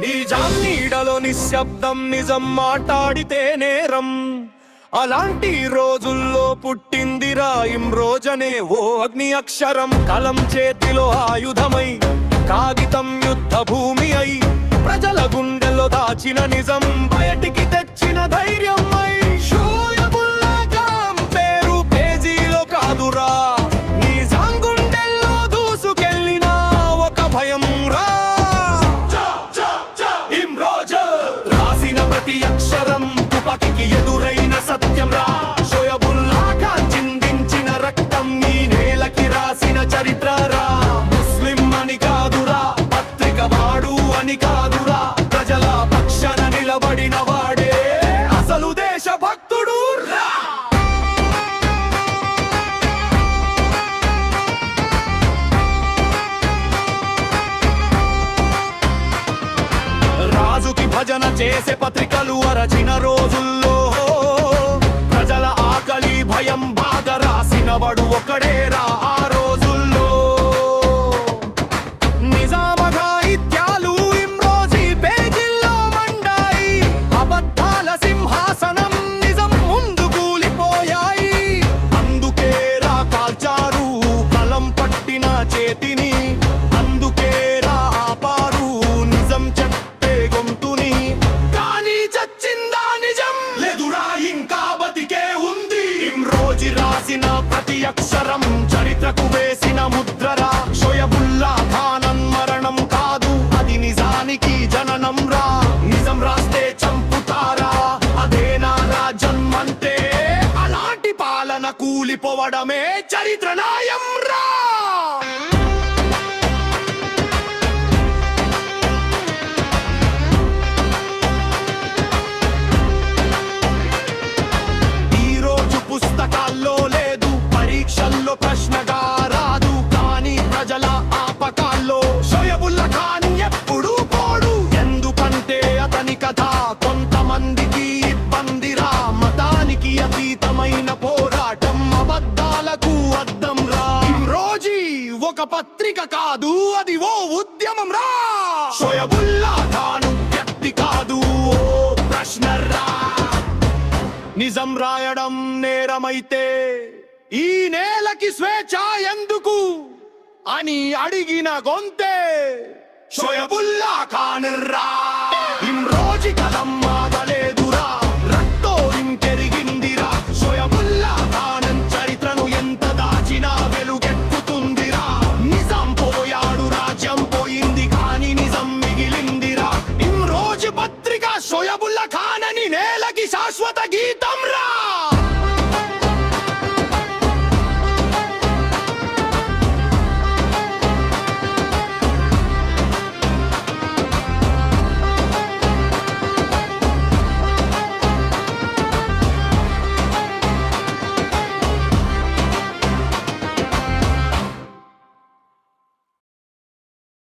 నిజాం నీడలో నిశ్శబ్దం నిజం మాట్లాడితే నేరం. అలాంటి రోజుల్లో పుట్టిందిరా రోజనే ఓ అగ్ని అక్షరం. కలం చేతిలో ఆయుధమై కాగితం యుద్ధ భూమి అయి. ప్రజల గుండెల్లో దాచిన నిజం బయటికి తె తుపాకికి ఎదురైన సత్యం రా. షోయబుల్లాగా చిందించిన రక్తం ఈ నేలకి రాసిన చరిత్ర రా. ముస్లిం అని కాదురా పత్రిక వాడు అని కాదురా. ప్రజల పక్షాన నిలబడిన భజన చేసే పత్రికలు అరచిన రోజుల్లో. ప్రజల ఆకలి భయం బాధ రాసినవాడు ఒకడేరా ఆ రోజుల్లో. నిజామఘాయిత్యాలు ఇమ్రోజీ పేజీల్లో మండాయి. అబద్ధాల సింహాసనం నిజం ముందు కూలిపోయాయి. అందుకే రా కాల్చారు కలం పట్టిన చేతిని. అందు రాసిన ప్రతి అక్షరం చరిత్రకు వేసిన ముద్రరా. షోయబుల్లా ఖానన్ మరణం కాదు అది నిజానికి జననం రా. నిజం రాస్తే చంపుతారా అదేనా నా జన్మంటే. అలాంటి పాలన కూలిపోవడమే చరిత్ర నాయం రా. అతీతమైన పోరాటం అబద్ధాలకు అద్దం రా. రోజీ ఒక పత్రిక కాదు అది ఓ ఉద్యమం రా. షోయబుల్లా తాను వ్యక్తి కాదు ఓ ప్రశ్న రా. నిజం రాయడం నేరమైతే ఈ నేలకి స్వేచ్ఛ ఎందుకు అని అడిగిన గొంతే షోయబుల్లా ఖాన్ రా రోజి కదమ్మ నేలకి శాశ్వత గీతం రా!